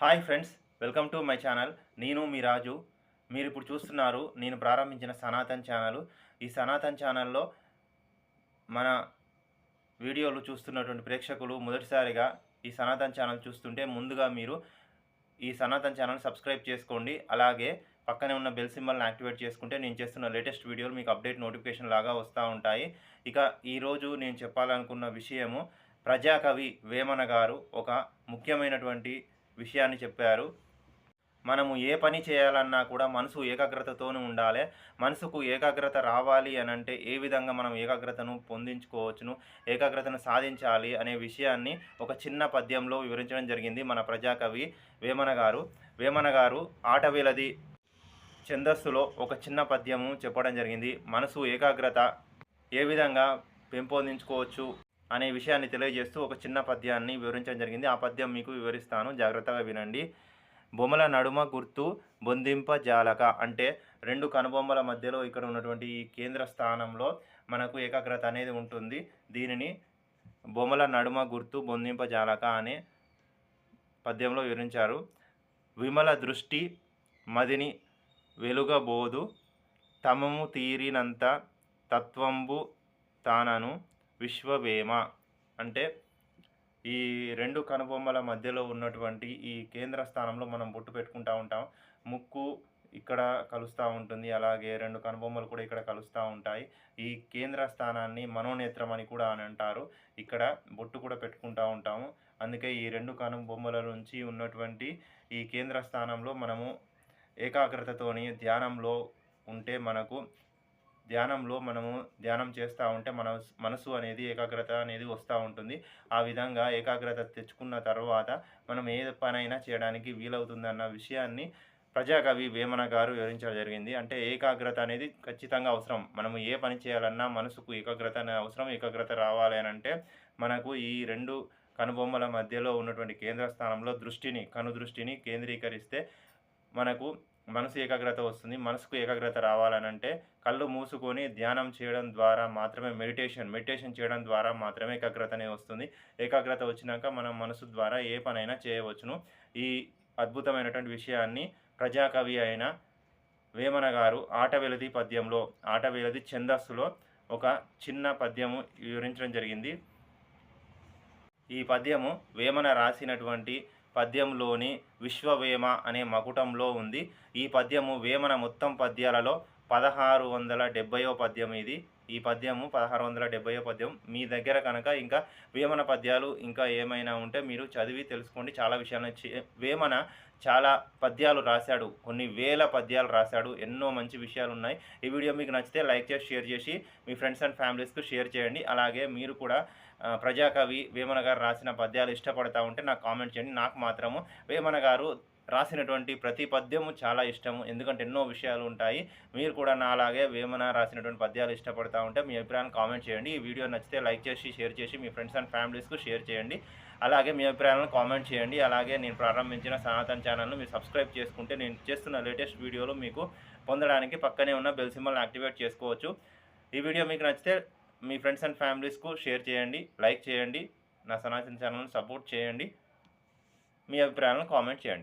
Hi friends welcome to my channel. నేను మీ రాజు. మీరు ఇప్పుడు చూస్తున్నారు నేను ప్రారంభించిన సనాతన్ ఛానల్. ఈ సనాతన్ ఛానల్లో మన వీడియోలు చూస్తున్నటువంటి ప్రేక్షకులు మొదటిసారిగా ఈ సనాతన్ ఛానల్ చూస్తుంటే ముందుగా మీరు ఈ సనాతన్ ఛానల్ సబ్స్క్రైబ్ చేసుకోండి. అలాగే పక్కనే ఉన్న బెల్ సింబల్ని యాక్టివేట్ చేసుకుంటే నేను చేస్తున్న లేటెస్ట్ వీడియోలు మీకు అప్డేట్ నోటిఫికేషన్ లాగా వస్తూ ఉంటాయి. ఇక ఈరోజు నేను చెప్పాలనుకున్న విషయము ప్రజాకవి వేమన గారు ఒక ముఖ్యమైనటువంటి విషయాన్ని చెప్పారు. మనము ఏ పని చేయాలన్నా కూడా మనసు ఏకాగ్రతతోనే ఉండాలి. మనసుకు ఏకాగ్రత రావాలి అని అంటే ఏ విధంగా మనం ఏకాగ్రతను పొందించుకోవచ్చును ఏకాగ్రతను సాధించాలి అనే విషయాన్ని ఒక చిన్న పద్యంలో వివరించడం జరిగింది మన ప్రజాకవి వేమన గారు. వేమన గారు ఆటవేలది ఛందస్సులో ఒక చిన్న పద్యము చెప్పడం జరిగింది. మనసు ఏకాగ్రత ఏ విధంగా పెంపొందించుకోవచ్చు? అనే విషయాన్ని తెలియజేస్తూ ఒక చిన్న పద్యాన్ని వివరించడం జరిగింది. ఆ పద్యం మీకు వివరిస్తాను. జాగ్రత్తగా వినండి. బొమ్మల నడుమ గుర్తు బొందింప జాలక అంటే రెండు కనుబొమ్మల మధ్యలో ఇక్కడ ఉన్నటువంటి ఈ కేంద్ర స్థానంలో మనకు ఏకాగ్రత అనేది ఉంటుంది. దీనిని బొమ్మల నడుమ గుర్తు బొందింప జాలక అనే పద్యంలో వివరించారు. విమల దృష్టి మదిని వెలుగబోదు తమము తీరినంత తత్వంబు తానను విశ్వవేమ అంటే ఈ రెండు కనుబొమ్మల మధ్యలో ఉన్నటువంటి ఈ కేంద్ర స్థానంలో మనం బొట్టు పెట్టుకుంటూ ఉంటాం. ముక్కు ఇక్కడ కలుస్తూ ఉంటుంది. అలాగే రెండు కనుబొమ్మలు కూడా ఇక్కడ కలుస్తూ ఉంటాయి. ఈ కేంద్ర స్థానాన్ని మనోనేత్రం అని కూడా అని అంటారు. ఇక్కడ బొట్టు కూడా పెట్టుకుంటూ ఉంటాము. అందుకే ఈ రెండు కనుబొమ్మల నుంచి ఉన్నటువంటి ఈ కేంద్ర స్థానంలో మనము ఏకాగ్రతతోని ధ్యానంలో ఉంటే మనకు ధ్యానంలో మనము ధ్యానం చేస్తూ ఉంటే మన మనసు అనేది ఏకాగ్రత అనేది వస్తూ ఉంటుంది. ఆ విధంగా ఏకాగ్రత తెచ్చుకున్న తర్వాత మనం ఏ పనైనా చేయడానికి వీలవుతుందన్న విషయాన్ని ప్రజాకవి వేమన గారు వివరించడం జరిగింది. అంటే ఏకాగ్రత అనేది ఖచ్చితంగా అవసరం. మనము ఏ పని చేయాలన్నా మనసుకు ఏకాగ్రత అవసరం. ఏకాగ్రత రావాలి అని అంటే మనకు ఈ రెండు కనుబొమ్మల మధ్యలో ఉన్నటువంటి కేంద్ర స్థానంలో దృష్టిని కను దృష్టిని కేంద్రీకరిస్తే మనకు మనసు ఏకాగ్రత వస్తుంది మనసుకు ఏకాగ్రత రావాలనంటే కళ్ళు మూసుకొని ధ్యానం చేయడం ద్వారా మాత్రమే మెడిటేషన్ మెడిటేషన్ చేయడం ద్వారా మాత్రమే ఏకాగ్రతనే వస్తుంది. ఏకాగ్రత వచ్చినాక మనం మనసు ద్వారా ఏ పనైనా చేయవచ్చును. ఈ అద్భుతమైనటువంటి విషయాన్ని ప్రజాకవి అయిన వేమన గారు ఆటవెలది పద్యంలో ఆటవెలది ఛందస్సులో ఒక చిన్న పద్యము వివరించడం జరిగింది. ఈ పద్యము వేమన రాసినటువంటి పద్యంలోని విశ్వవేమ అనే మకుటంలో ఉంది. ఈ పద్యము వేమన మొత్తం పద్యాలలో పదహారు వందల డెబ్భైవ పద్యం ఇది. ఈ పద్యము పదహారు వందల డెబ్బయో పద్యం. మీ దగ్గర కనుక ఇంకా వేమన పద్యాలు ఇంకా ఏమైనా ఉంటే మీరు చదివి తెలుసుకోండి. చాలా విషయాలు వేమన చాలా పద్యాలు రాశాడు. కొన్ని వేల పద్యాలు రాశాడు. ఎన్నో మంచి విషయాలు ఉన్నాయి. ఈ వీడియో మీకు నచ్చితే లైక్ చేసి షేర్ చేసి మీ ఫ్రెండ్స్ అండ్ ఫ్యామిలీస్కి షేర్ చేయండి. అలాగే మీరు కూడా ప్రజాకవి వేమన గారు రాసిన పద్యాలు ఇష్టపడతా ఉంటే నాకు కామెంట్ చేయండి. నాకు మాత్రము వేమన గారు రాసినటువంటి ప్రతి పద్యము చాలా ఇష్టము. ఎందుకంటే ఎన్నో విషయాలు ఉంటాయి. మీరు కూడా నా అలాగే వేమన రాసినటువంటి పద్యాలు ఇష్టపడతా ఉంటే మీ అభిప్రాయాన్ని కామెంట్ చేయండి. ఈ వీడియో నచ్చితే లైక్ చేసి షేర్ చేసి మీ ఫ్రెండ్స్ అండ్ ఫ్యామిలీస్కు షేర్ చేయండి. అలాగే మీ అభిప్రాయాలను కామెంట్ చేయండి. అలాగే నేను ప్రారంభించిన సనాతన్ ఛానల్ను మీరు సబ్స్క్రైబ్ చేసుకుంటే నేను చేస్తున్న లేటెస్ట్ వీడియోలు మీకు పొందడానికి పక్కనే ఉన్న బెల్ సింబల్ని యాక్టివేట్ చేసుకోవచ్చు. ఈ వీడియో మీకు నచ్చితే మీ ఫ్రెండ్స్ అండ్ ఫ్యామిలీస్కు షేర్ చేయండి లైక్ చేయండి నా సనాతన్ ఛానల్ని సపోర్ట్ చేయండి మీ అభిప్రాయాలను కామెంట్ చేయండి.